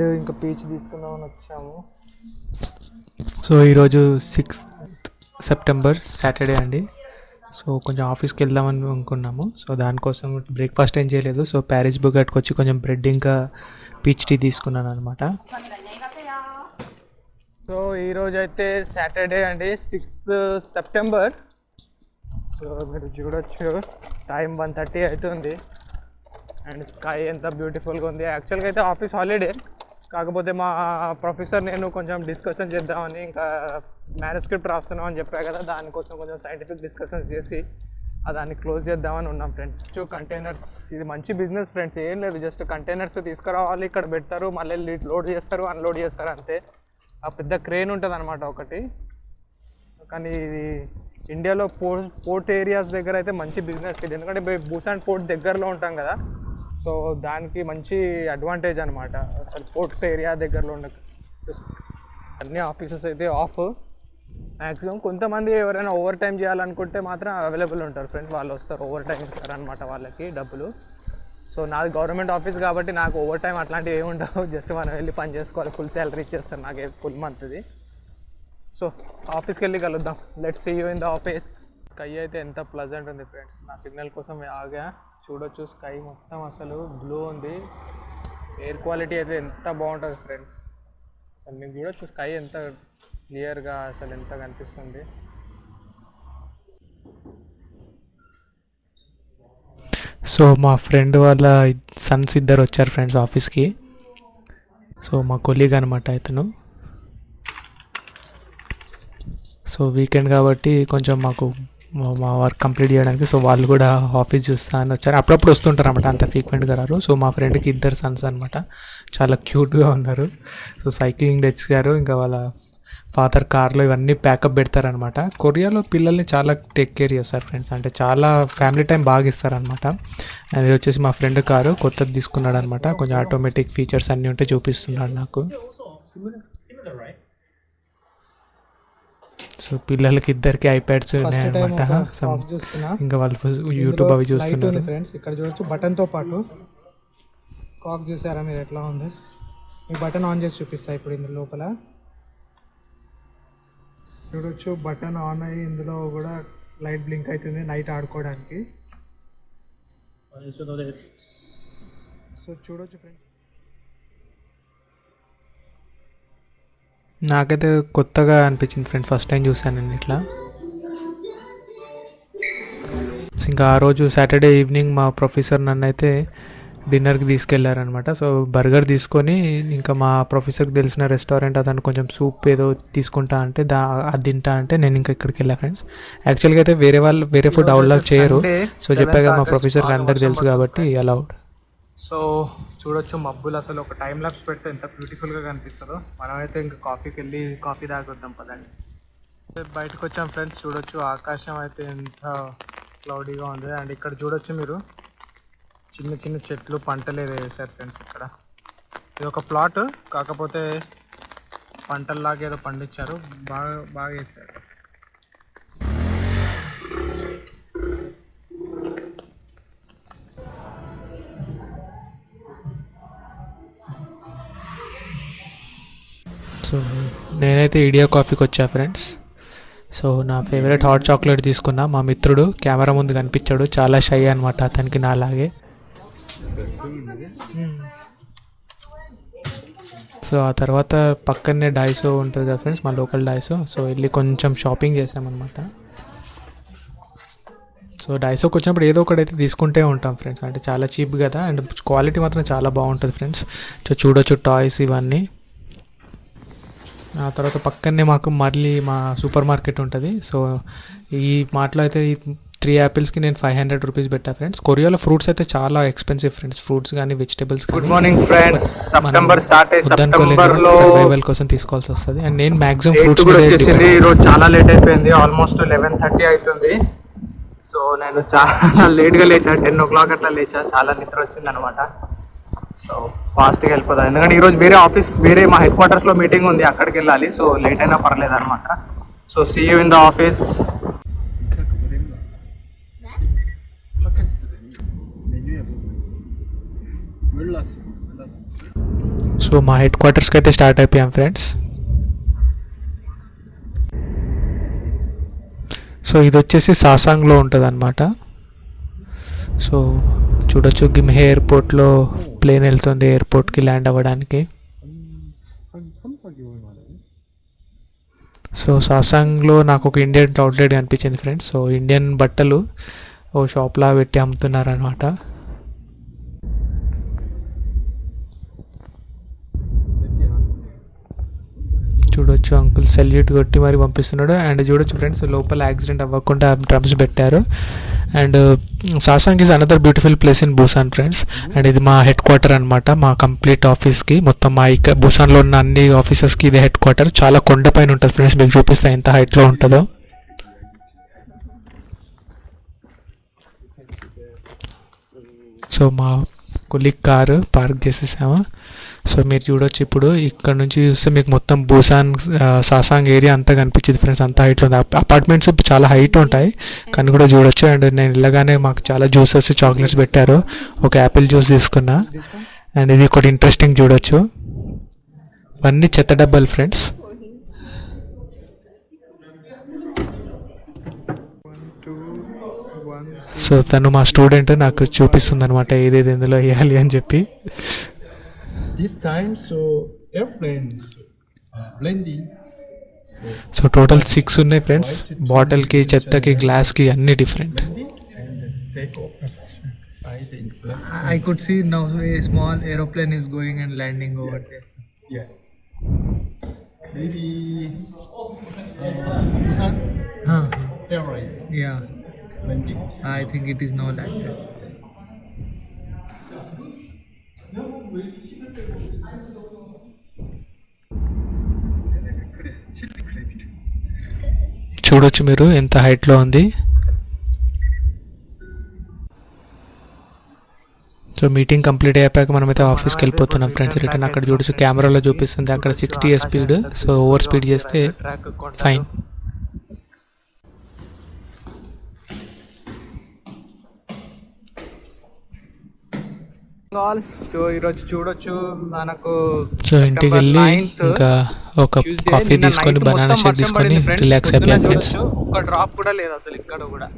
ఇంకా పీచ్ తీసుకుందామని వచ్చాము. సో ఈరోజు సిక్స్త్ సెప్టెంబర్ సాటర్డే అండి. సో కొంచెం ఆఫీస్కి వెళ్దామని అనుకున్నాము. సో దానికోసం బ్రేక్ఫాస్ట్ ఏం చేయలేదు. సో ప్యారిస్ బుగట్కి వచ్చి కొంచెం బ్రెడ్ ఇంకా పీచ్ టీ తీసుకున్నాను అనమాట సో ఈరోజు అయితే సాటర్డే అండి సిక్స్త్ సెప్టెంబర్ సో మీరు చూడొచ్చు టైం వన్ థర్టీ అవుతుంది. అండ్ స్కై ఎంత బ్యూటిఫుల్గా ఉంది. యాక్చువల్గా అయితే ఆఫీస్ హాలిడే కాకపోతే మా ప్రొఫెసర్ నేను కొంచెం డిస్కషన్ చేద్దామని ఇంకా మ్యానుస్క్రిప్ట్ రాస్తున్నాం అని చెప్పా కదా దానికోసం కొంచెం సైంటిఫిక్ డిస్కషన్స్ చేసి దాన్ని క్లోజ్ చేద్దామని ఉన్నాం ఫ్రెండ్స్ కంటైనర్స్ ఇది మంచి బిజినెస్ ఫ్రెండ్స్ ఏం లేదు జస్ట్ కంటైనర్స్ తీసుకురావాలి ఇక్కడ పెడతారు మళ్ళీ లోడ్ చేస్తారు అన్లోడ్ చేస్తారు అంతే. ఆ పెద్ద క్రేన్ ఉంటుంది అనమాట ఒకటి. కానీ ఇది ఇండియాలో పోర్ట్ పోర్ట్ ఏరియాస్ దగ్గర అయితే మంచి బిజినెస్ ఇది. ఎందుకంటే భూసాన్ పోర్ట్ దగ్గరలో ఉంటాం కదా సో దానికి మంచి అడ్వాంటేజ్ అనమాట అసలు పోర్ట్స్ ఏరియా దగ్గరలో ఉన్న అన్ని ఆఫీసెస్ అయితే ఆఫ్ మ్యాక్సిమం కొంతమంది ఎవరైనా ఓవర్ టైం చేయాలనుకుంటే మాత్రం అవైలబుల్ ఉంటారు. ఫ్రెండ్స్ వాళ్ళు వస్తారు ఓవర్ టైం ఇస్తారు అనమాట వాళ్ళకి డబ్బులు. సో నాది గవర్నమెంట్ ఆఫీస్ కాబట్టి నాకు ఓవర్ టైం అట్లాంటివి ఏమి ఉండవు. జస్ట్ మనం వెళ్ళి పని చేసుకోవాలి. ఫుల్ శాలరీ ఇచ్చేస్తారు నాకు ఫుల్ మంత్ది సో ఆఫీస్కి వెళ్ళి కలుద్దాం. Let's see you in the office sky అయితే ఎంత ప్లజెంట్ ఉంది ఫ్రెండ్స్ నా సిగ్నల్ కోసం ఆగా. చూడొచ్చు స్కై మొత్తం అసలు బ్లూ ఉంది. ఎయిర్ క్వాలిటీ అయితే ఎంత బాగుంటుంది ఫ్రెండ్స్. అసలు మీకు చూడొచ్చు స్కై ఎంత క్లియర్గా అసలు ఎంత కనిపిస్తుంది. సో మా ఫ్రెండ్ వాళ్ళ సన్స్ ఇద్దరు వచ్చారు ఫ్రెండ్స్ ఆఫీస్కి. సో మా కొలీగ్ అనమాట ఇతను. సో వీకెండ్ కాబట్టి కొంచెం మాకు మా- వర్క్ కంప్లీట్ చేయడానికి. సో వాళ్ళు కూడా ఆఫీస్ చూస్తా అని వచ్చారు. అప్పుడప్పుడు వస్తుంటారు అనమాట అంత ఫ్రీక్వెంట్గా రారు. సో మా ఫ్రెండ్కి ఇద్దరు సన్స్ అనమాట చాలా క్యూట్గా ఉన్నారు. సో సైక్లింగ్ తెచ్చారు ఇంకా వాళ్ళ ఫాదర్ కార్లో ఇవన్నీ ప్యాకప్ పెడతారనమాట కొరియాలో పిల్లల్ని చాలా టేక్ కేర్ చేస్తారు ఫ్రెండ్స్ అంటే చాలా ఫ్యామిలీ టైం బాగా ఇస్తారనమాట అది వచ్చేసి మా ఫ్రెండ్ కారు కొత్తది తీసుకున్నాడు అనమాట కొంచెం ఆటోమేటిక్ ఫీచర్స్ అన్నీ ఉంటే చూపిస్తున్నాడు నాకు. సో పిల్లలకి ఇద్దరికి ఐప్యాడ్స్ ఉన్నాయన్నమాట. సో చూస్తున్నా. ఇంకా వాళ్ళు యూట్యూబ్ అవి చూస్తున్నారు. ఫ్రెండ్స్ ఇక్కడ చూడొచ్చు. బటన్తో పాటు కాక్ చూసారా మీరు? ఎట్లా ఉంది? మీ బటన్ ఆన్ చేసి చూపిస్తా ఇప్పుడు ఇందులో లోపల. చూడొచ్చు. బటన్ ఆన్ అయ్యి ఇందులో కూడా లైట్ బ్లింక్ అవుతుంది నైట్ ఆడుకోవడానికి. సో చూడొచ్చు ఫ్రెండ్స్ నాకైతే కొత్తగా అనిపించింది ఫ్రెండ్ ఫస్ట్ టైం చూసాను నేను ఇట్లా ఇంకా ఆ రోజు సాటర్డే ఈవినింగ్ మా ప్రొఫెసర్ నన్ను అయితే డిన్నర్కి తీసుకెళ్ళారనమాట సో బర్గర్ తీసుకొని ఇంకా మా ప్రొఫెసర్కి తెలిసిన రెస్టారెంట్ అతను కొంచెం సూప్ ఏదో తీసుకుంటా అంటే దా అది తింటా అంటే నేను ఇంకా ఇక్కడికి వెళ్ళా ఫ్రెండ్స్ యాక్చువల్గా అయితే వేరే వాళ్ళు వేరే ఫుడ్ అవుట్లా చేయరు. సో చెప్పా కదా మా ప్రొఫెసర్కి అందరికి తెలుసు కాబట్టి అలౌడ్ సో చూడొచ్చు మబ్బులు అసలు ఒక టైం లాప్స్ పెడితే ఎంత బ్యూటిఫుల్గా కనిపిస్తుందో. మనమైతే ఇంకా కాఫీకి వెళ్ళి కాఫీ తాగొద్దాం పదండి. బయటకు వచ్చాం ఫ్రెండ్స్ చూడొచ్చు ఆకాశం అయితే ఎంత క్లౌడీగా ఉంది. అండ్ ఇక్కడ చూడొచ్చు మీరు చిన్న చిన్న చెట్లు పంటలు ఏదో వేసారు ఫ్రెండ్స్ ఇక్కడ. ఇది ఒక ప్లాట్ కాకపోతే పంటల్లాగా ఏదో పండించారు బాగా బాగా వేసారు. సో నేనైతే ఇడియా కాఫీకి వచ్చా ఫ్రెండ్స్ సో నా ఫేవరెట్ హాట్ చాక్లెట్ తీసుకున్నా. మా మిత్రుడు కెమెరా ముందు కనిపించాడు. చాలా షై అనమాట అతనికి నాలాగే. సో ఆ తర్వాత పక్కనే డైసో ఉంటుంది కదా ఫ్రెండ్స్ మా లోకల్ డైసో సో వెళ్ళి కొంచెం షాపింగ్ చేసామన్నమాట. సో డైసోకి వచ్చినప్పుడు ఏదో ఒకటైతే తీసుకుంటే ఉంటాం ఫ్రెండ్స్ అంటే చాలా చీప్ కదా అండ్ క్వాలిటీ మాత్రం చాలా బాగుంటుంది ఫ్రెండ్స్ సో చూడొచ్చు టాయ్స్ ఇవన్నీ. ఆ తర్వాత పక్కనే మాకు మళ్ళీ మా సూపర్ మార్కెట్ ఉంటుంది. సో ఈ మార్ట్లో అయితే ఈ త్రీ యాపిల్స్కి నేను ఫైవ్ హండ్రెడ్ రూపీస్ పెట్టా ఫ్రెండ్స్ కొరియాలో ఫ్రూట్స్ అయితే చాలా ఎక్స్పెన్సివ్ ఫ్రెండ్స్ ఫ్రూట్స్ కానీ vegetables good morning friends September start అయ్యి సెప్టెంబర్లో సర్వైవల్ కోసం తీసుకోవాల్సి వస్తుంది. అండ్ నేను మాక్సిమం ఫ్రూట్స్ కూడా వచ్చేసింది. ఈ రోజు చాలా లేట్ అయిపోయింది. ఆల్మోస్ట్ లెవెన్ థర్టీ అవుతుంది. సో నేను చాలా లేట్గా లేచా. టెన్ ఓ క్లాక్ అట్లా లేచా. చాలా నిద్ర వచ్చింది అనమాట సో ఫాస్ట్గా వెళ్ళిపోదాం. ఎందుకంటే ఈరోజు వేరే ఆఫీస్ వేరే మా హెడ్ క్వార్టర్స్లో మీటింగ్ ఉంది అక్కడికి వెళ్ళాలి. సో లేట్ అయినా పర్లేదు అనమాట so see you in the office so మా హెడ్ క్వార్టర్స్కి అయితే స్టార్ట్ అయిపోయాం ఫ్రెండ్స్. సో ఇది వచ్చేసి సాసాంగ్లో ఉంటుంది అనమాట సో చూడొచ్చు. గిమ్హే ఎయిర్పోర్ట్లో ప్లేన్ వెళ్తుంది ఎయిర్పోర్ట్కి ల్యాండ్ అవ్వడానికి. సో సాసాంగ్లో నాకు ఒక ఇండియన్ అవుట్లెట్ కనిపించింది ఫ్రెండ్స్. సో ఇండియన్ బట్టలు ఓ షాప్లా పెట్టి అమ్ముతున్నారనమాట చూడొచ్చు. అంకుల్ సెల్యూట్ కొట్టి మరి పంపిస్తున్నాడు. అండ్ చూడొచ్చు ఫ్రెండ్స్ లోపల యాక్సిడెంట్ అవ్వకుండా డ్రమ్స్ పెట్టారు. And Sasang is another beautiful place in Busan friends and ఇది మా హెడ్ క్వార్టర్ అనమాట మా కంప్లీట్ ఆఫీస్కి మొత్తం మా ఇక భూసాన్లో ఉన్న అన్ని ఆఫీసెస్కి ఇది హెడ్ క్వార్టర్ చాలా కొండపైన ఉంటుంది ఫ్రెండ్స్ మీకు చూపిస్తే ఎంత హైట్లో ఉంటుందో. సో మా కొలిక్ కారు పార్క్ చేసేసాము. సో మీరు చూడొచ్చు ఇప్పుడు. ఇక్కడ నుంచి చూస్తే మీకు మొత్తం బూసాన్ సాసాంగ్ ఏరియా అంతా కనిపించింది ఫ్రెండ్స్. అంతా హైట్లో ఉంది. అపార్ట్మెంట్స్ చాలా హైట్ ఉంటాయి. కానీ కూడా చూడొచ్చు. అండ్ నేను ఇలాగానే మాకు చాలా జ్యూసెస్ చాక్లెట్స్ పెట్టారు. ఒక యాపిల్ జ్యూస్ తీసుకున్నా. అండ్ ఇది ఒకటి ఇంట్రెస్టింగ్ చూడొచ్చు. ఇవన్నీ చెత్త డబ్బాలు ఫ్రెండ్స్. సో తను మా స్టూడెంట్ నాకు చూపిస్తుంది అనమాట ఏదేది ఇందులో వేయాలి అని చెప్పి. This time, so airplanes uh, blending. So total six ఉన్నాయి ఫ్రెండ్స్ బాటిల్కి చెత్తకి గ్లాస్కి అన్ని different Blending and take off side in black. I could see now a small aeroplane is going and landing over there. Yes. Maybe uh, Busan Huh. Airlines Yeah, blending. I think it is now landed. చూడొచ్చు మీరు ఎంత హైట్లో ఉంది. So meeting complete అయిపోయాక మనమైతే ఆఫీస్కి వెళ్ళిపోతున్నాం friends return అక్కడ చూడొచ్చు కెమెరాలో చూపిస్తుంది. అక్కడ sixty speed so over speed చేస్తే ఫైన్ ఆల్ సో ఈరోజు చూడొచ్చు మనకు సో ఇంటికి వెళ్ళి ఇంకా ఒక కాఫీ తీసుకొని బనానా షేక్ తీసుకొని రిలాక్స్ అయిపోయాం ఫ్రెండ్స్ ఒక్క డ్రాప్ కూడా లేదు అసలు ఇక్కడ కూడా.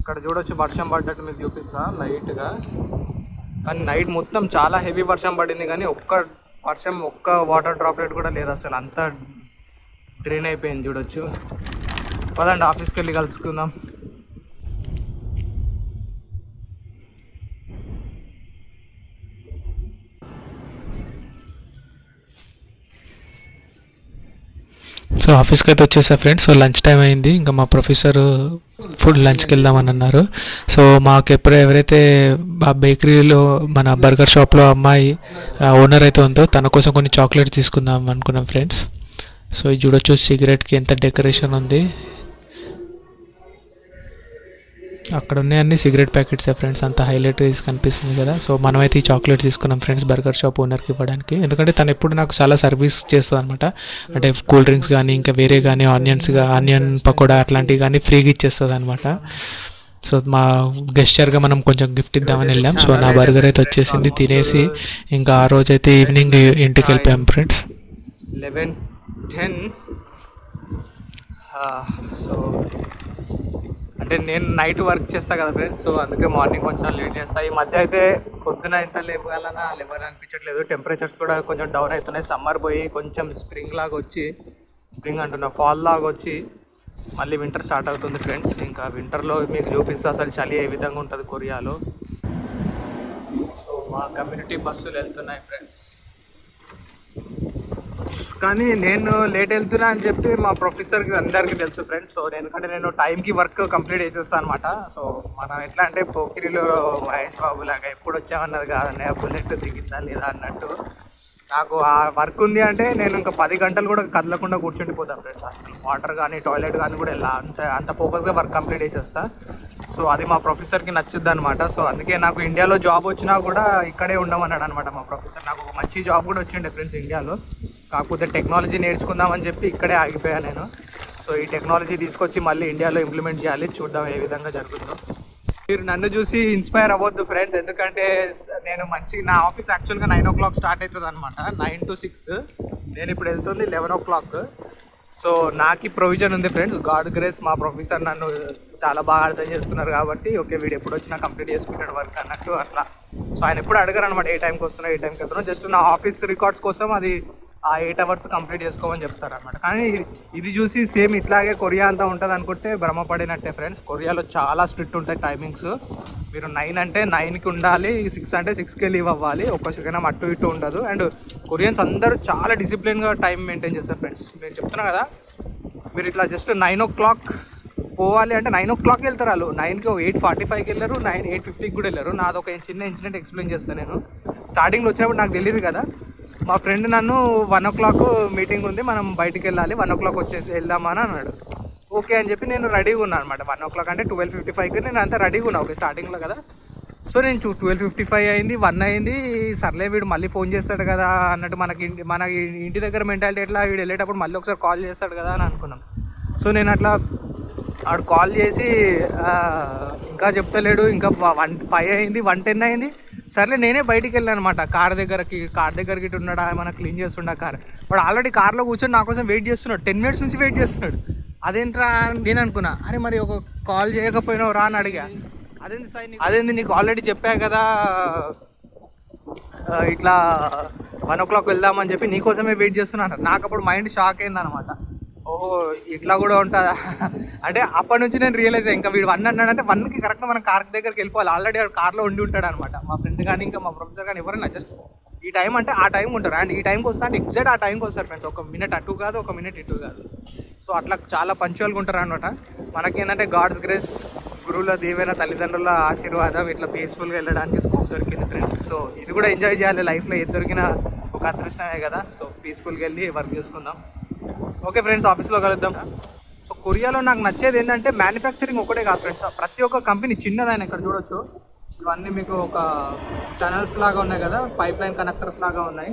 ఇక్కడ చూడొచ్చు వర్షం పడ్డట్టు మీకు చూపిస్తా లైట్గా కానీ నైట్ మొత్తం చాలా హెవీ వర్షం పడింది కానీ ఒక్క వర్షం ఒక్క వాటర్ డ్రాప్లెట్ కూడా లేదు అసలు. అంతా డ్రైన్ అయిపోయింది చూడొచ్చు. పదండి ఆఫీస్కి వెళ్ళి కలుసుకుందాం. సో ఆఫీస్కి అయితే వచ్చేసా ఫ్రెండ్స్. సో లంచ్ టైం అయింది. ఇంకా మా ప్రొఫెసర్ ఫుడ్ లంచ్కి వెళ్దామని అన్నారు. సో మాకు ఎప్పుడు ఎవరైతే ఆ బేకరీలో మన బర్గర్ షాప్లో అమ్మాయి ఓనర్ అయితే ఉందో తన కోసం కొన్ని చాక్లెట్ తీసుకుందాం అనుకున్నాం ఫ్రెండ్స్. సో ఇది చూడొచ్చు సిగరెట్కి ఎంత డెకరేషన్ ఉంది. అక్కడ ఉన్నాయన్నీ సిగరెట్ ప్యాకెట్స్ ఫ్రెండ్స్. అంత హైలైట్ కనిపిస్తుంది కదా. సో మనమైతే ఈ చాక్లెట్స్ తీసుకున్నాం ఫ్రెండ్స్ బర్గర్ షాప్ ఓనర్కి ఇవ్వడానికి. ఎందుకంటే తను ఎప్పుడు నాకు చాలా సర్వీస్ చేస్తుంది అనమాట అంటే కూల్ డ్రింక్స్ కానీ ఇంకా వేరే కానీ ఆనియన్స్గా ఆనియన్ పకోడా అట్లాంటివి కానీ ఫ్రీగా ఇచ్చేస్తుంది అనమాట సో మా గెస్చర్గా మనం కొంచెం గిఫ్ట్ ఇద్దామని వెళ్ళాం. సో నా బర్గర్ అయితే వచ్చేసింది తినేసి ఇంకా ఆ రోజు అయితే ఈవినింగ్ ఇంటికి వెళ్ళిపోయాం ఫ్రెండ్స్. Eleven ten. సో అంటే నేను నైట్ వర్క్ చేస్తా కదా ఫ్రెండ్స్ సో అందుకే మార్నింగ్ కొంచెం లేట్ చేస్తా. ఈ మధ్య అయితే పొద్దున ఇంత లేవాలన్నా లేవాలని అనిపించట్లేదు టెంపరేచర్స్ కూడా కొంచెం డౌన్ అవుతున్నాయి. సమ్మర్ పోయి కొంచెం స్ప్రింగ్ లాగా వచ్చి స్ప్రింగ్ అంటున్నా ఫాల్ లాగా వచ్చి మళ్ళీ వింటర్ స్టార్ట్ అవుతుంది ఫ్రెండ్స్ ఇంకా వింటర్లో మీకు చూపిస్తే అసలు చలి ఏ విధంగా ఉంటుంది కొరియాలో. సో మా కమ్యూనిటీ బస్సులు వెళ్తున్నాయి ఫ్రెండ్స్ కానీ నేను లేట్ వెళ్తున్నా అని చెప్పి మా ప్రొఫెసర్కి అందరికీ తెలుసు ఫ్రెండ్స్ సో ఎందుకంటే నేను టైంకి వర్క్ కంప్లీట్ చేసేస్తాను అనమాట సో మనం ఎట్లా అంటే పోకిరిలో మహేష్ బాబు లాగా ఎప్పుడు వచ్చామన్నది కాదన్నయ్య బుల్లెట్ దిగిందా లేదా అన్నట్టు. నాకు ఆ వర్క్ ఉంది అంటే నేను ఇంకా పది గంటలు కూడా కదలకుండా కూర్చుండిపోతాను ఫ్రెండ్స్ అసలు వాటర్ కానీ టాయిలెట్ కానీ కూడా ఎలా అంత అంత ఫోకస్గా వర్క్ కంప్లీట్ చేసేస్తా. సో అది మా ప్రొఫెసర్కి నచ్చుద్ది అనమాట సో అందుకే నాకు ఇండియాలో జాబ్ వచ్చినా కూడా ఇక్కడే ఉండమన్నాడు అనమాట మా ప్రొఫెసర్ నాకు ఒక మంచి జాబ్ కూడా వచ్చిండే ఫ్రెండ్స్ ఇండియాలో. కాకపోతే టెక్నాలజీ నేర్చుకుందామని చెప్పి ఇక్కడే ఆగిపోయాను నేను. సో ఈ టెక్నాలజీ తీసుకొచ్చి మళ్ళీ ఇండియాలో ఇంప్లిమెంట్ చేయాలి చూద్దాం ఏ విధంగా జరుగుతుందో. మీరు నన్ను చూసి ఇన్స్పైర్ అవ్వద్దు ఫ్రెండ్స్ ఎందుకంటే నేను మంచి నా ఆఫీస్ యాక్చువల్గా నైన్ ఓ క్లాక్ స్టార్ట్ అవుతుంది అనమాట నైన్ టు సిక్స్ నేను ఇప్పుడు వెళ్తుంది లెవెన్ ఓ క్లాక్ సో నాకు ప్రొవిజన్ ఉంది ఫ్రెండ్స్ గాడ్ గ్రేస్ మా ప్రొఫెసర్ నన్ను చాలా బాగా అర్థం చేసుకున్నారు కాబట్టి ఓకే వీడు ఎప్పుడు వచ్చినా కంప్లీట్ చేసుకుంటాడు వర్క్ అన్నట్టు అట్లా. సో ఆయన ఎప్పుడు అడగరు అనమాట ఏ టైంకి వస్తున్నా ఏ టైంకి వస్తున్నా. జస్ట్ నా ఆఫీస్ రికార్డ్స్ కోసం అది ఆ ఎయిట్ అవర్స్ కంప్లీట్ చేసుకోమని చెప్తారు అనమాట కానీ ఇది- చూసి సేమ్ ఇట్లాగే కొరియా అంతా ఉంటుంది అనుకుంటే భ్రమపడినట్టే ఫ్రెండ్స్ కొరియాలో చాలా స్ట్రిక్ట్ ఉంటాయి టైమింగ్స్ మీరు నైన్ అంటే నైన్కి ఉండాలి సిక్స్ అంటే సిక్స్కి లీవ్ అవ్వాలి. ఒక్క సెకండ్ అటు ఇటు ఉండదు. అండ్ కొరియన్స్ అందరూ చాలా డిసిప్లిన్గా టైం మెయింటైన్ చేస్తారు ఫ్రెండ్స్ నేను చెప్తున్నా కదా మీరు ఇట్లా జస్ట్ నైన్ ఓ క్లాక్ పోవాలి అంటే నైన్ ఓ క్లాక్ వెళ్తారు వాళ్ళు. నైన్కి ఎయిట్ ఫార్టీ ఫైవ్కి వెళ్ళారు నైన్ ఎయిట్ ఫిఫ్టీకి కూడా వెళ్ళారు. నాది ఒక చిన్న ఇన్సిడెంట్ ఎక్స్ప్లెయిన్ చేస్తాను నేను. స్టార్టింగ్లో వచ్చినప్పుడు నాకు తెలియదు కదా. మా ఫ్రెండ్ నన్ను వన్ ఓ క్లాక్ మీటింగ్ ఉంది మనం బయటికి వెళ్ళాలి వన్ ఓ క్లాక్ వచ్చేసి వెళ్దామని అన్నాడు. ఓకే అని చెప్పి నేను రెడీగా ఉన్నాను అనమాట వన్ ఓ క్లాక్ అంటే ట్వెల్వ్ ఫిఫ్టీ ఫైవ్కి నేను అంతా రెడీగా ఉన్నా ఓకే స్టార్టింగ్లో కదా. సో నేను చూ ట్వెల్వ్ ఫిఫ్టీ ఫైవ్ అయింది వన్ అయింది సర్లే వీడు మళ్ళీ ఫోన్ చేస్తాడు కదా అన్నట్టు మనకి ఇంటి మన ఇంటి దగ్గర మెంటాలిటీ ఎట్లా వీడు వెళ్ళేటప్పుడు మళ్ళీ ఒకసారి కాల్ చేస్తాడు కదా అని అనుకున్నాం. సో నేను అట్లా ఆడు కాల్ చేసి ఇంకా చెప్తలేడు ఇంకా వన్ ఫైవ్ అయింది వన్ టెన్ అయింది. సర్లే నేనే బయటికి వెళ్ళాను అనమాట కార్ దగ్గరకి కార్ దగ్గరకి ఇటు ఉన్నాడా ఏమైనా క్లీన్ చేస్తుండా కార్. వాడు ఆల్రెడీ కార్లో కూర్చొని నా కోసం వెయిట్ చేస్తున్నాడు. టెన్ మినిట్స్ నుంచి వెయిట్ చేస్తున్నాడు. అదేంట్రా అని నేను అనుకున్నా. అరే మరి ఒక కాల్ చేయకపోయినావు రా అని అడిగా. అదేంది సాయి అదేంది నీకు ఆల్రెడీ చెప్పా కదా? ఇట్లా వన్ ఓ క్లాక్ వెళ్దామని చెప్పి నీకోసమే వెయిట్ చేస్తున్నాను. నాకు అప్పుడు మైండ్ షాక్ అయింది ఓహో ఇట్లా కూడా ఉంటుందా? అంటే అప్పటి నుంచి నేను రియలైజ్ ఇంకా వీడు వన్ అన్నాడంటే వన్కి కరెక్ట్ మనం కార్ దగ్గరికి వెళ్ళిపోవాలి. ఆల్రెడీ వాడు కార్లో ఉండి ఉంటాడు అనమాట మా ఫ్రెండ్ కానీ ఇంకా మా ప్రొఫెసర్ కానీ ఎవరైనా జస్ట్ ఈ టైం అంటే ఆ టైం ఉంటారు. అండ్ ఈ టైంకి వస్తా అంటే ఎగ్జాక్ట్ ఆ టైంకి వస్తారు ఫ్రెండ్స్ ఒక మినిట్ అటు కాదు ఒక మినిట్ ఇటు కాదు. సో అట్లా చాలా పంచువల్గా ఉంటారు అనమాట మనకేంటంటే గాడ్స్ గ్రేస్ గురువుల దేవైన తల్లిదండ్రుల ఆశీర్వాదం ఇట్లా పీస్ఫుల్గా వెళ్ళడానికి స్కోప్ దొరికింది ఫ్రెండ్స్ సో ఇది కూడా ఎంజాయ్ చేయాలి. లైఫ్లో ఏది దొరికినా ఒక అదృష్టమే కదా. సో పీస్ఫుల్గా వెళ్ళి వర్క్ చేసుకుందాం. ఓకే ఫ్రెండ్స్ ఆఫీస్లో కలుద్దాం. సో కొరియాలో నాకు నచ్చేది ఏంటంటే మ్యానుఫ్యాక్చరింగ్ ఒకటే కాదు ఫ్రెండ్స్. ప్రతి ఒక్క కంపెనీ చిన్నదైన ఇక్కడ చూడొచ్చు. ఇవన్నీ మీకు ఒక టనల్స్ లాగా ఉన్నాయి కదా పైప్ లైన్ కనెక్టర్స్ లాగా ఉన్నాయి.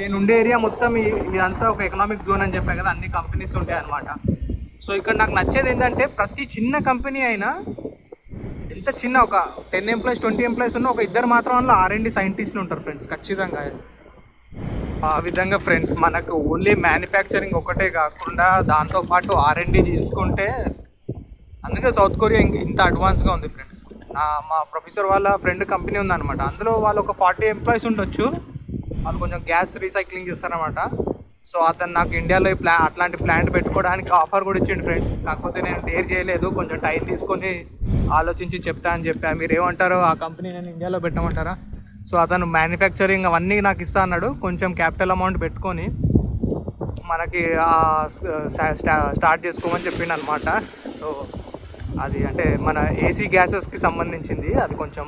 నేను ఉండే ఏరియా మొత్తం ఇదంతా ఒక ఎకనామిక్ జోన్ అని చెప్పాను కదా అన్ని కంపెనీస్ ఉంటాయి అనమాట సో ఇక్కడ నాకు నచ్చేది ఏంటంటే ప్రతి చిన్న కంపెనీ అయినా ఎంత చిన్న ఒక టెన్ ఎంప్లాయీస్ ట్వంటీ ఎంప్లాయీస్ ఉన్న ఒక ఇద్దరు మాత్రం అందులో ఆర్ అండ్ సైంటిస్టులు ఉంటారు ఫ్రెండ్స్ ఖచ్చితంగా ఆ విధంగా ఫ్రెండ్స్ మనకు ఓన్లీ మ్యానుఫ్యాక్చరింగ్ ఒకటే కాకుండా దాంతోపాటు ఆర్ఎండి చేసుకుంటే అందుకే సౌత్ కొరియా ఇంత అడ్వాన్స్గా ఉంది ఫ్రెండ్స్. నా మా ప్రొఫెసర్ వాళ్ళ ఫ్రెండ్ కంపెనీ ఉందన్నమాట. అందులో వాళ్ళు ఒక ఫార్టీ ఎంప్లాయీస్ ఉండొచ్చు. వాళ్ళు కొంచెం గ్యాస్ రీసైక్లింగ్ చేస్తారనమాట సో అతను నాకు ఇండియాలో ప్లా అట్లాంటి ప్లాంట్ పెట్టుకోవడానికి ఆఫర్ కూడా ఇచ్చిండు ఫ్రెండ్స్. కాకపోతే నేను డేర్ చేయలేదు. కొంచెం టైం తీసుకొని ఆలోచించి చెప్తా అని చెప్పా. మీరు ఏమంటారో ఆ కంపెనీ నేను ఇండియాలో పెట్టమంటారా? సో అతను మ్యానుఫ్యాక్చరింగ్ అవన్నీ నాకు ఇస్తా అన్నాడు. కొంచెం క్యాపిటల్ అమౌంట్ పెట్టుకొని మనకి స్టార్ట్ చేసుకోమని చెప్పిండు అనమాట సో అది అంటే మన ఏసీ గ్యాసెస్కి సంబంధించింది. అది కొంచెం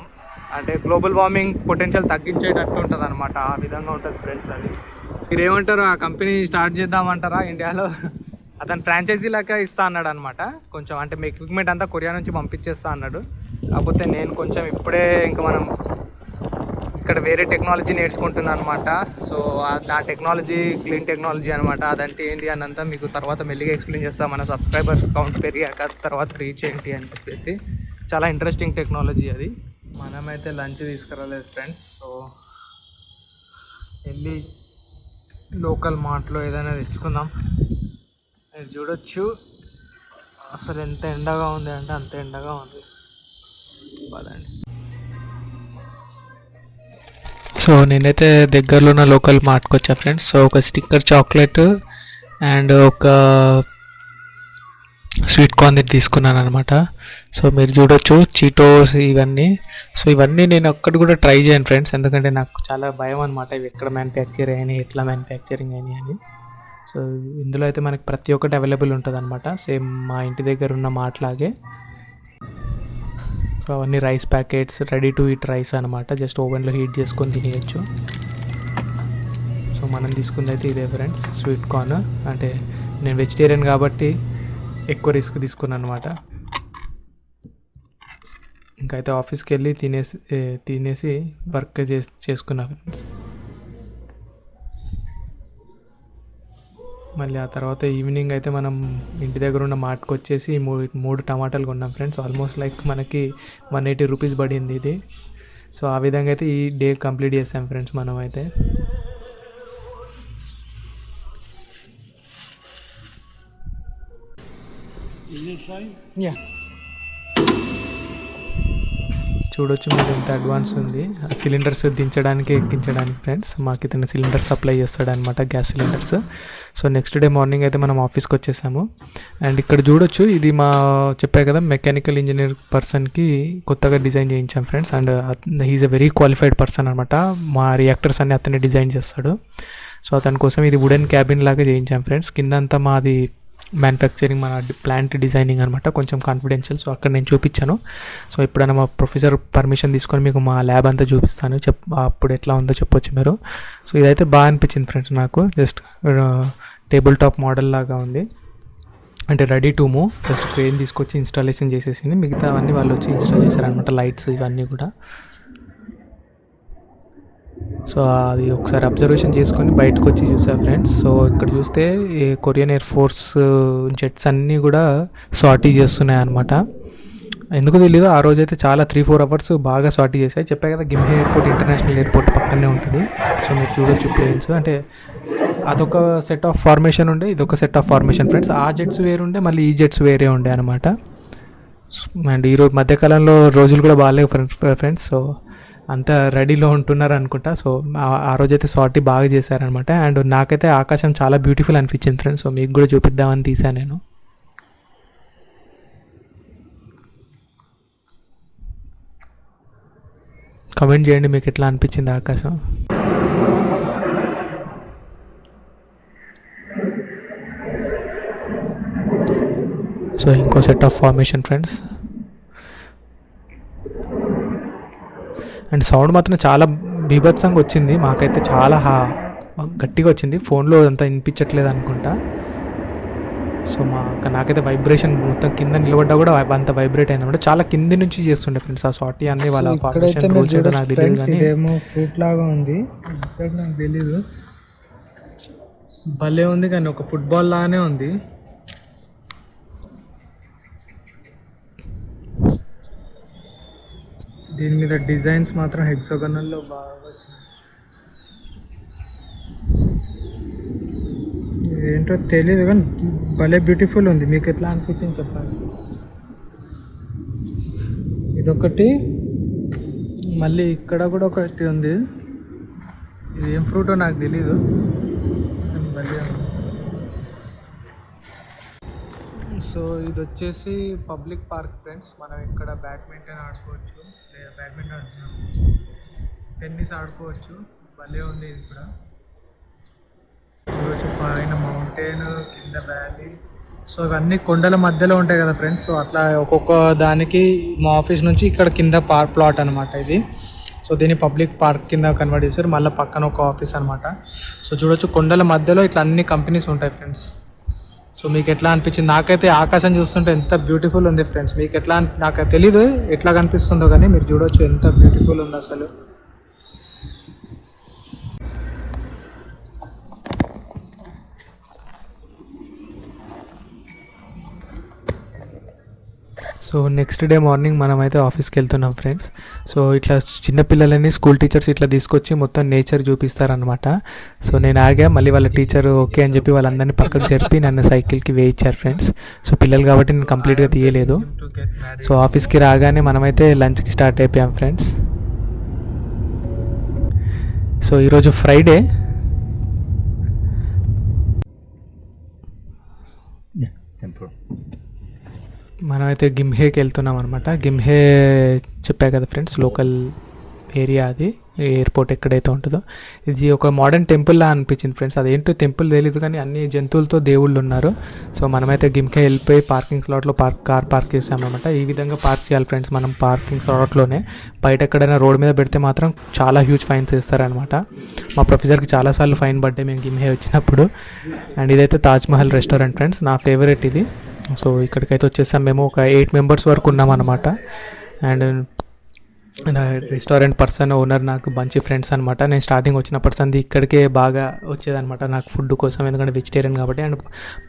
అంటే గ్లోబల్ వార్మింగ్ పొటెన్షియల్ తగ్గించేటట్టు ఉంటుంది అనమాట ఆ విధంగా ఉంటుంది ఫ్రెండ్స్ అది. మీరేమంటారు? ఆ కంపెనీ స్టార్ట్ చేద్దామంటారా? ఇండియాలో అతను ఫ్రాంచైజీ లాగా ఇస్తా అన్నాడు అనమాట కొంచెం అంటే మీ ఎక్విప్మెంట్ అంతా కొరియా నుంచి పంపించేస్తా అన్నాడు. కాకపోతే నేను కొంచెం ఇప్పుడే ఇంకా మనం ఇక్కడ వేరే టెక్నాలజీ నేర్చుకుంటున్నాను అనమాట సో ఆ- టెక్నాలజీ క్లీన్ టెక్నాలజీ అనమాట అదంటే ఏంటి అని అంతా మీకు తర్వాత మెల్లిగా ఎక్స్ప్లెయిన్ చేస్తాం. మన సబ్స్క్రైబర్స్ కౌంట్ పెరిగాక తర్వాత రీచ్ ఏంటి అని చెప్పేసి. చాలా ఇంట్రెస్టింగ్ టెక్నాలజీ అది. మనమైతే లంచ్ తీసుకురాలేదు ఫ్రెండ్స్ సో వెళ్ళి లోకల్ మార్ట్లో ఏదైనా తెచ్చుకుందాం. మీరు చూడొచ్చు. అసలు ఎంత ఎండగా ఉంది అంటే అంత ఎండగా ఉంది. పదండి. సో నేనైతే దగ్గరలో ఉన్న లోకల్ మార్ట్కి వచ్చా ఫ్రెండ్స్ సో ఒక స్టిక్కర్ చాక్లెట్ అండ్ ఒక స్వీట్ కార్న్ తీసుకున్నాను అనమాట సో మీరు చూడొచ్చు చీటోస్ ఇవన్నీ. సో ఇవన్నీ నేను ఒక్కటి కూడా ట్రై చేయను ఫ్రెండ్స్ ఎందుకంటే నాకు చాలా భయం అనమాట ఇవి ఎక్కడ మ్యానుఫ్యాక్చర్ అయినాయి ఎట్లా మ్యానుఫ్యాక్చరింగ్ అయినాయి అని. సో ఇందులో అయితే మనకి ప్రతి ఒక్కటి అవైలబుల్ ఉంటుంది అనమాట సేమ్ మా ఇంటి దగ్గర ఉన్న మాట్లాగే సో అవన్నీ rice packets ready to eat rice అనమాట జస్ట్ ఓవెన్లో హీట్ చేసుకొని తినేయచ్చు. సో మనం తీసుకుంది అయితే ఇదే ఫ్రెండ్స్ స్వీట్ కార్న్ అంటే నేను వెజిటేరియన్ కాబట్టి ఎక్కువ రిస్క్ తీసుకున్నాను అనమాట ఇంకైతే ఆఫీస్కి వెళ్ళి తినేసి తినేసి వర్క్ చేసి చేసుకున్నా ఫ్రెండ్స్ మళ్ళీ ఆ తర్వాత ఈవినింగ్ అయితే మనం ఇంటి దగ్గర ఉన్న మార్ట్కి వచ్చేసి మూడు మూడు టమాటాలు కొన్నాం ఫ్రెండ్స్ ఆల్మోస్ట్ లైక్ మనకి వన్ ఎయిటీ రూపీస్ పడింది ఇది. సో ఆ విధంగా అయితే ఈ డే కంప్లీట్ చేసాం ఫ్రెండ్స్ మనం అయితే. యా చూడొచ్చు మీరు ఎంత అడ్వాన్స్ ఉంది. సిలిండర్స్ దించడానికి ఎక్కించడానికి ఫ్రెండ్స్ మాకు ఇతను cylinder supply చేస్తాడనమాట gas cylinders so next day morning అయితే మనం ఆఫీస్కి వచ్చేసాము అండ్ ఇక్కడ చూడొచ్చు ఇది మా చెప్పా కదా మెకానికల్ ఇంజనీర్ పర్సన్కి కొత్తగా డిజైన్ చేయించాం friends and he is a very qualified person అనమాట మా రియాక్టర్స్ అన్ని అతనే డిజైన్ చేస్తాడు. సో అతని కోసం ఇది వుడెన్ క్యాబిన్ లాగా చేయించాం ఫ్రెండ్స్ కిందంతా మాది మ్యానుఫ్యాక్చరింగ్ మన ప్లాంట్ డిజైనింగ్ అనమాట కొంచెం కాన్ఫిడెన్షియల్ సో అక్కడ నేను చూపించాను. సో ఎప్పుడైనా మా ప్రొఫెసర్ పర్మిషన్ తీసుకొని మీకు మా ల్యాబ్ అంతా చూపిస్తాను. చెప్ అప్పుడు ఎట్లా ఉందో చెప్పొచ్చు మీరు. సో ఇదైతే బాగా అనిపించింది ఫ్రెండ్స్ నాకు. జస్ట్ టేబుల్ టాప్ మోడల్ లాగా ఉంది. అంటే ready to move just train తీసుకొచ్చి ఇన్స్టాలేషన్ చేసేసింది. మిగతా అవన్నీ వాళ్ళు వచ్చి ఇన్స్టాల్ చేశారనమాట లైట్స్ ఇవన్నీ కూడా. సో అది ఒకసారి అబ్జర్వేషన్ చేసుకొని బయటకు వచ్చి చూసా ఫ్రెండ్స్. సో ఇక్కడ చూస్తే ఈ కొరియన్ ఎయిర్ ఫోర్స్ జెట్స్ అన్నీ కూడా సార్టీ చేస్తున్నాయి అనమాట ఎందుకు తెలియదు ఆ రోజు అయితే చాలా త్రీ ఫోర్ అవర్స్ బాగా సార్టీ చేశాయి. చెప్పా కదా గిమ్హే ఎయిర్పోర్ట్ ఇంటర్నేషనల్ ఎయిర్పోర్ట్ పక్కనే ఉంటుంది. సో మీరు చూడొచ్చు ప్లేన్స్ అంటే అదొక సెట్ ఆఫ్ ఫార్మేషన్ ఉండే ఇదొక సెట్ ఆఫ్ ఫార్మేషన్ ఫ్రెండ్స్ ఆ జెట్స్ వేరుండే మళ్ళీ ఈ జెట్స్ వేరే ఉండే అనమాట అండ్ ఈరోజు మధ్యకాలంలో రోజులు కూడా బాగాలేవు ఫ్రెండ్స్ ఫ్రెండ్స్ సో అంతా రెడీలో ఉంటున్నారు అనుకుంటా సో ఆ- రోజైతే సార్టీ బాగా చేశారనమాట. అండ్ నాకైతే ఆకాశం చాలా బ్యూటిఫుల్ అనిపించింది ఫ్రెండ్స్ సో మీకు కూడా చూపిద్దామని తీసాను నేను. కమెంట్ చేయండి మీకు ఎట్లా అనిపించింది ఆకాశం. సో ఇంకో set of formation friends and sound మాత్రం చాలా బీభత్సంగా వచ్చింది. మాకైతే చాలా హా గట్టిగా వచ్చింది. ఫోన్లో అంత వినిపించట్లేదు అనుకుంటా. సో మా నాకైతే వైబ్రేషన్ మొత్తం కింద నిలబడ్డా కూడా అంత వైబ్రేట్ అయింది అనమాట చాలా కింది నుంచి చేస్తుండే ఫ్రెండ్స్ ఆ సాటీ అన్ని వాళ్ళ ఫార్మేషన్ రూల్స్ ఏంటో నాకు తెలియదు కానీ ఫ్రూట్ లాగా ఉంది. నాకు తెలీదు. భలే ఉంది కానీ ఒక ఫుట్బాల్ లాగానే ఉంది. దీని మీద డిజైన్స్ మాత్రం హెక్సోగనల్లో బాగా వచ్చినాయి. ఏంటో తెలియదు కానీ భలే బ్యూటిఫుల్ ఉంది. మీకు ఎట్లా అనిపించింది చెప్పండి. ఇదొకటి. మళ్ళీ ఇక్కడ కూడా ఒకటి ఉంది. ఇది ఏం ఫ్రూటో నాకు తెలీదు. కానీ భలే సో ఇది వచ్చేసి పబ్లిక్ పార్క్ ఫ్రెండ్స్ మనం ఇక్కడ బ్యాడ్మింటన్ ఆడుకోవచ్చు. బ్యాడ్మింటన్ ఆడుతున్నాం. టెన్నిస్ ఆడుకోవచ్చు. భలే ఉంది ఇది కూడా. చూడొచ్చు పైన మౌంటైన్ కింద వ్యాలీ. సో ఇవన్నీ కొండల మధ్యలో ఉంటాయి కదా ఫ్రెండ్స్. సో అట్లా ఒక్కొక్క దానికి మా ఆఫీస్ నుంచి ఇక్కడ కింద పార్క్ ప్లాట్ అనమాట ఇది. సో దీన్ని పబ్లిక్ పార్క్ కింద కన్వర్ట్ చేశారు. మళ్ళీ పక్కన ఒక ఆఫీస్ అనమాట సో చూడొచ్చు కొండల మధ్యలో ఇట్లా అన్ని కంపెనీస్ ఉంటాయి ఫ్రెండ్స్. సో మీకు ఎట్లా అనిపించింది? నాకైతే ఆకాశం చూస్తుంటే ఎంత బ్యూటిఫుల్ ఉంది ఫ్రెండ్స్ మీకు ఎట్లా నాకు తెలీదు ఎట్లా కనిపిస్తుందో కానీ మీరు చూడొచ్చు ఎంత బ్యూటిఫుల్ ఉంది అసలు. సో నెక్స్ట్ డే మార్నింగ్ మనం అయితే ఆఫీస్కి వెళ్తున్నాం ఫ్రెండ్స్ సో ఇట్లా చిన్నపిల్లలని స్కూల్ టీచర్స్ ఇట్లా తీసుకొచ్చి మొత్తం నేచర్ చూపిస్తారనమాట సో నేను ఆగా మళ్ళీ వాళ్ళ టీచర్ ఓకే అని చెప్పి వాళ్ళందరినీ పక్కకు జరిపి నన్ను సైకిల్కి వేయించారు ఫ్రెండ్స్ సో పిల్లలు కాబట్టి నేను కంప్లీట్గా తీయలేదు. సో ఆఫీస్కి రాగానే మనమైతే లంచ్కి స్టార్ట్ అయిపోయాం ఫ్రెండ్స్ సో ఈరోజు ఫ్రైడే మనమైతే గిమ్హేకి వెళ్తున్నాం అనమాట గిమ్హే చెప్పా కదా ఫ్రెండ్స్ లోకల్ ఏరియా అది ఎయిర్పోర్ట్ ఎక్కడైతే ఉంటుందో. ఇది ఒక మోడర్న్ టెంపుల్ లా అనిపించింది ఫ్రెండ్స్. అదేంటో టెంపుల్ తెలియదు కానీ అన్ని జంతువులతో దేవుళ్ళు ఉన్నారు. సో మనమైతే గిమ్కే వెళ్ళిపోయి పార్కింగ్ స్లాట్లో పార్క్ కార్ పార్క్ చేసామన్నమాట. ఈ విధంగా పార్క్ చేయాలి ఫ్రెండ్స్ మనం పార్కింగ్ స్లాట్లోనే. బయట ఎక్కడైనా రోడ్ మీద పెడితే మాత్రం చాలా హ్యూజ్ ఫైన్స్ ఇస్తారనమాట మా ప్రొఫెసర్కి చాలాసార్లు ఫైన్ పడ్డాయి మేము గిమ్హే వచ్చినప్పుడు. అండ్ ఇదైతే తాజ్మహల్ రెస్టారెంట్ ఫ్రెండ్స్ నా ఫేవరెట్ ఇది. సో ఇక్కడికైతే వచ్చేసాం. మేము ఒక ఎయిట్ మెంబర్స్ వరకు ఉన్నామన్నమాట. అండ్ నా రెస్టారెంట్ పర్సన్ ఓనర్ నాకు మంచి ఫ్రెండ్స్ అనమాట నేను స్టార్టింగ్ వచ్చిన పర్సన్ ఇక్కడికే బాగా వచ్చేదనమాట నాకు ఫుడ్ కోసం. ఎందుకంటే వెజిటేరియన్ కాబట్టి అండ్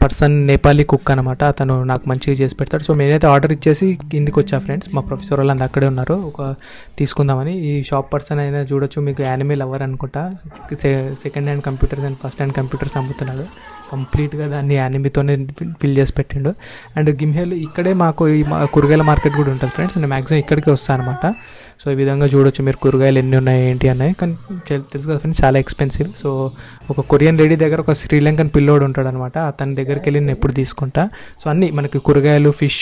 పర్సన్ నేపాలీ కుక్ అనమాట అతను నాకు మంచిగా చేసి పెడతాడు. సో నేనైతే ఆర్డర్ ఇచ్చేసి కిందికి వచ్చా ఫ్రెండ్స్ మా ప్రొఫెసర్ వాళ్ళందరూ అక్కడే ఉన్నారు. ఒక తీసుకుందామని. ఈ షాప్ పర్సన్ అయినా చూడొచ్చు. మీకు యానిమల్ లవర్ అనుకుంటా. Second hand computers and first hand computers అమ్ముతున్నాడు. కంప్లీట్గా దాన్ని యానిమితోనే ఫిల్ చేసి పెట్టిండు. అండ్ గిమ్హేలు ఇక్కడే మాకు ఈ మా కూరగాయల మార్కెట్ కూడా ఉంటుంది ఫ్రెండ్స్ నేను మ్యాక్సిమం ఇక్కడికి వస్తాను అనమాట సో ఈ విధంగా చూడొచ్చు మీరు కూరగాయలు ఎన్ని ఉన్నాయి ఏంటి అన్నాయి కానీ తెలుసు కదా ఫ్రెండ్స్ చాలా ఎక్స్పెన్సివ్ సో ఒక కొరియన్ లేడీ దగ్గర ఒక శ్రీలంకన్ పిల్లోడు ఉంటాడు అనమాట అతని దగ్గరికి వెళ్ళి నేను ఎప్పుడు తీసుకుంటా. సో అన్నీ మనకి కూరగాయలు ఫిష్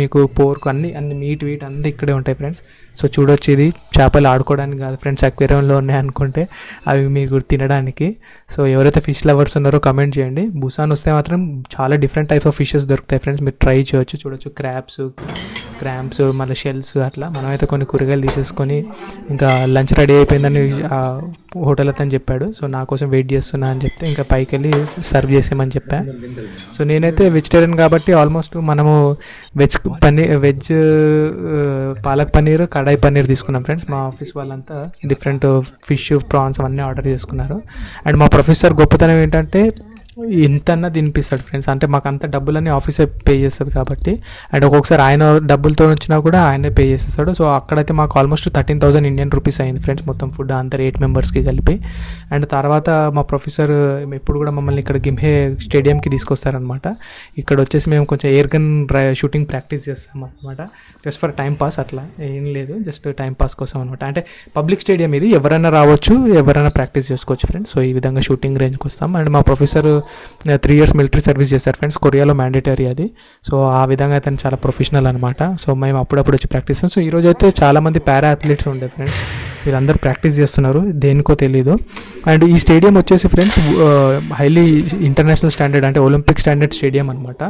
మీకు పోర్క్ అన్ని అన్ని మీట్ వీట్ అన్నీ ఇక్కడే ఉంటాయి ఫ్రెండ్స్ సో చూడొచ్చు ఇది. చేపలు ఆడుకోవడానికి కాదు ఫ్రెండ్స్ అక్వేరియంలో ఉన్నాయి అనుకుంటే అవి మీకు తినడానికి. సో ఎవరైతే ఫిష్ లవర్స్ ఉన్నారో కమెంట్ చేయండి. భూసాన్ వస్తే మాత్రం చాలా డిఫరెంట్ టైప్స్ ఆఫ్ ఫిషెస్ దొరుకుతాయి ఫ్రెండ్స్ మీరు ట్రై చేయొచ్చు చూడొచ్చు. క్రాబ్స్ క్రాంప్స్ మళ్ళీ షెల్స్ అట్లా మనమైతే కొన్ని కూరగాయలు తీసేసుకొని ఇంకా లంచ్ రెడీ అయిపోయిందని హోటల్ అతను చెప్పాడు. సో నా కోసం వెయిట్ చేస్తున్నా అని చెప్తే ఇంకా పైకి వెళ్ళి సర్వ్ చేసేయమని చెప్పా. సో నేనైతే వెజిటేరియన్ కాబట్టి ఆల్మోస్ట్ మనము వెజ్ పన్నీర్ వెజ్ పాలక్ పన్నీర్ కడాయి పన్నీర్ తీసుకున్నాం ఫ్రెండ్స్ మా ఆఫీస్ వాళ్ళంతా డిఫరెంట్ ఫిష్ ప్రాన్స్ అవన్నీ ఆర్డర్ చేసుకున్నారు. అండ్ మా ప్రొఫెసర్ గొప్పతనం ఏంటంటే ఎంతన్నా తినిపిస్తాడు ఫ్రెండ్స్ అంటే మాకు అంత డబ్బులన్నీ ఆఫీసే పే చేస్తుంది కాబట్టి. అండ్ ఒక్కొక్కసారి ఆయన డబ్బులతో వచ్చినా కూడా ఆయనే పే చేసేస్తాడు. సో అక్కడైతే మాకు almost thirteen thousand Indian rupees అయింది ఫ్రెండ్స్ మొత్తం ఫుడ్ అందరు ఎయిట్ మెంబర్స్కి కలిపి. అండ్ తర్వాత మా ప్రొఫెసర్ ఎప్పుడు కూడా మమ్మల్ని ఇక్కడ గిమ్హే స్టేడియంకి తీసుకొస్తారనమాట ఇక్కడ వచ్చేసి మేము కొంచెం ఎయిర్ గన్ షూటింగ్ ప్రాక్టీస్ చేస్తాం అనమాట జస్ట్ ఫర్ టైం పాస్ అట్లా. ఏం లేదు జస్ట్ టైం పాస్ కోసం అనమాట అంటే పబ్లిక్ స్టేడియం ఇది. ఎవరైనా రావచ్చు ఎవరైనా ప్రాక్టీస్ చేసుకోవచ్చు ఫ్రెండ్స్ సో ఈ విధంగా షూటింగ్ రేంజ్కి వస్తాం. అండ్ మా professor three years military service చేశారు ఫ్రెండ్స్ కొరియాలో మ్యాండేటరీ అది. సో ఆ విధంగా అతను చాలా ప్రొఫెషనల్ అనమాట సో మేము అప్పుడప్పుడు వచ్చి ప్రాక్టీస్ చేస్తాం. సో ఈరోజు అయితే చాలామంది పారా అథ్లీట్స్ ఉండే ఫ్రెండ్స్ వీళ్ళందరూ ప్రాక్టీస్ చేస్తున్నారు. దేనికో తెలీదు. అండ్ ఈ స్టేడియం వచ్చేసి ఫ్రెండ్స్ హైలీ ఇంటర్నేషనల్ స్టాండర్డ్ అంటే ఒలింపిక్ స్టాండర్డ్ స్టేడియం అనమాట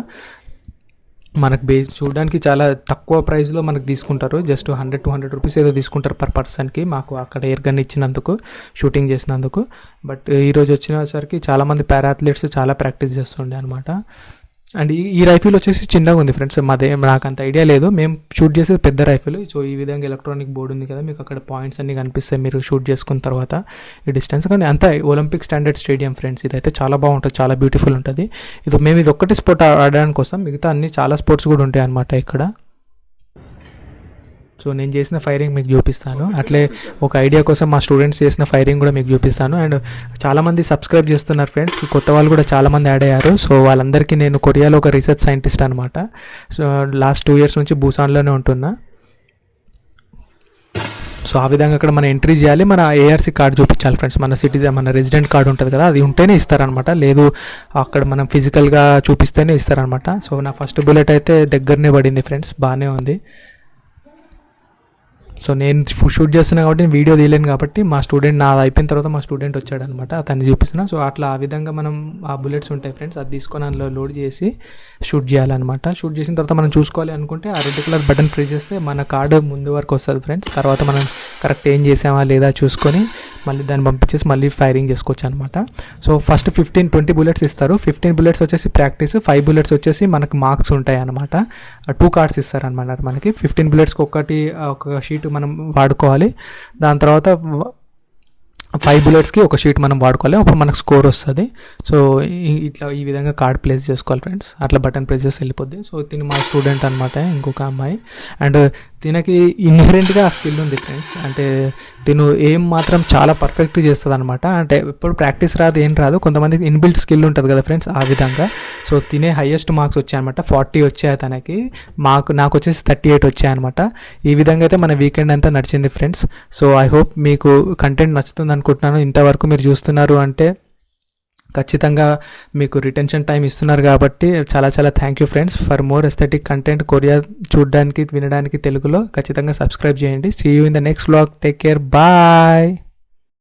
మనకు బే చూడడానికి చాలా తక్కువ ప్రైస్లో మనకు తీసుకుంటారు. Just hundred two hundred rupees ఏదో తీసుకుంటారు పర్ పర్సన్కి మాకు అక్కడ ఎయిర్ గన్ ఇచ్చినందుకు షూటింగ్ చేసినందుకు. బట్ ఈరోజు వచ్చినసరికి చాలామంది పారాథ్లెట్స్ చాలా ప్రాక్టీస్ చేస్తుండే అనమాట అండ్ ఈ రైఫిల్ వచ్చేసి చిన్నగా ఉంది ఫ్రెండ్స్. మాదే నాకు అంత ఐడియా లేదు. మేము షూట్ చేసేది పెద్ద రైఫిల్. సో ఈ విధంగా ఎలక్ట్రానిక్ బోర్డు ఉంది కదా మీకు అక్కడ పాయింట్స్ అన్ని కనిపిస్తాయి. మీరు షూట్ చేసుకున్న తర్వాత ఈ డిస్టెన్స్ కానీ అంత ఒలింపిక్ స్టాండర్డ్ స్టేడియం ఫ్రెండ్స్ ఇదైతే చాలా బాగుంటుంది. చాలా బ్యూటిఫుల్ ఉంటుంది. ఇది మేము ఇది ఒక్కటి స్పోర్ట్ ఆడడానికి కోసం మిగతా అన్ని చాలా స్పోర్ట్స్ కూడా ఉంటాయి అన్నమాట ఇక్కడ. సో నేను చేసిన ఫైరింగ్ మీకు చూపిస్తాను. అట్లే ఒక ఐడియా కోసం మా స్టూడెంట్స్ చేసిన ఫైరింగ్ కూడా మీకు చూపిస్తాను. అండ్ చాలామంది సబ్స్క్రైబ్ చేస్తున్నారు ఫ్రెండ్స్. కొత్త వాళ్ళు కూడా చాలామంది యాడ్ అయ్యారు. సో వాళ్ళందరికీ నేను కొరియాలో ఒక రీసెర్చ్ సైంటిస్ట్ అనమాట సో లాస్ట్ టూ ఇయర్స్ నుంచి బూసాన్లోనే ఉంటున్నా. సో ఆ విధంగా అక్కడ మనం ఎంట్రీ చేయాలి. మన ఏఆర్సీ కార్డు చూపించాలి ఫ్రెండ్స్. మన సిటిజన్ మన రెసిడెంట్ కార్డు ఉంటుంది కదా అది ఉంటేనే ఇస్తారనమాట లేదు అక్కడ మనం ఫిజికల్గా చూపిస్తేనే ఇస్తారనమాట సో నా ఫస్ట్ బుల్లెట్ అయితే దగ్గరనే పడింది ఫ్రెండ్స్. బాగానే ఉంది. సో నేను షూట్ చేస్తున్నా కాబట్టి నేను వీడియో తీయలేను కాబట్టి మా స్టూడెంట్ నా అయిపోయిన తర్వాత మా స్టూడెంట్ వచ్చాడు అనమాట అతన్ని చూపిస్తున్నా. సో అట్లా ఆ విధంగా మనం ఆ బుల్లెట్స్ ఉంటాయి ఫ్రెండ్స్ అది తీసుకొని అందులో లోడ్ చేసి షూట్ చేయాలన్నమాట. షూట్ చేసిన తర్వాత మనం చూసుకోవాలి అనుకుంటే ఆ రెడ్ కలర్ బటన్ ప్రెస్ చేస్తే మన కార్డు ముందు వరకు వస్తుంది ఫ్రెండ్స్. తర్వాత మనం కరెక్ట్ ఏం చేసామా లేదా చూసుకొని మళ్ళీ దాన్ని పంపించేసి మళ్ళీ ఫైరింగ్ చేసుకోవచ్చు అనమాట so first fifteen twenty bullets ఇస్తారు. ఫిఫ్టీన్ బుల్లెట్స్ వచ్చేసి ప్రాక్టీస్ ఫైవ్ బుల్లెట్స్ వచ్చేసి మనకు మార్క్స్ ఉంటాయి అనమాట టూ కార్డ్స్ ఇస్తారు అనమాట మనకి ఫిఫ్టీన్ బుల్లెట్స్కి ఒక్కటి ఒక షీట్ మనం వాడుకోవాలి. దాని తర్వాత ఫైవ్ బుల్లెట్స్కి ఒక షీట్ మనం వాడుకోవాలి అప్పుడు మనకు స్కోర్ వస్తుంది. సో ఇట్లా ఈ విధంగా కార్డ్ ప్లేస్ చేసుకోవాలి ఫ్రెండ్స్ అట్లా బటన్ ప్రెస్ చేసి వెళ్ళిపోద్ది. సో తిని మా స్టూడెంట్ అనమాట ఇంకొక అమ్మాయి. అండ్ తినకి ఇన్హరెంట్గా ఆ స్కిల్ ఉంది ఫ్రెండ్స్ అంటే తిను ఏం మాత్రం చాలా పర్ఫెక్ట్ చేస్తుంది అనమాట అంటే ఎప్పుడు ప్రాక్టీస్ రాదు ఏం రాదు. కొంతమందికి ఇన్బిల్ట్ స్కిల్ ఉంటుంది కదా ఫ్రెండ్స్ ఆ విధంగా. సో తినే హైయెస్ట్ మార్క్స్ వచ్చాయన్నమాట. ఫార్టీ వచ్చాయి తనకి. మాకు నాకు వచ్చేసి థర్టీ ఎయిట్ వచ్చాయన్నమాట. ఈ విధంగా అయితే మన వీకెండ్ అంతా నడిచింది ఫ్రెండ్స్ సో ఐ హోప్ మీకు కంటెంట్ నచ్చుతుంది అనుకుంటున్నాను. ఇంతవరకు మీరు చూస్తున్నారు అంటే ఖచ్చితంగా మీకు రిటెన్షన్ టైం ఇస్తున్నారు కాబట్టి చాలా చాలా thank you friends for more aesthetic content Korea చూడడానికి వినడానికి తెలుగులో ఖచ్చితంగా సబ్స్క్రైబ్ చేయండి. See you in the next vlog take care bye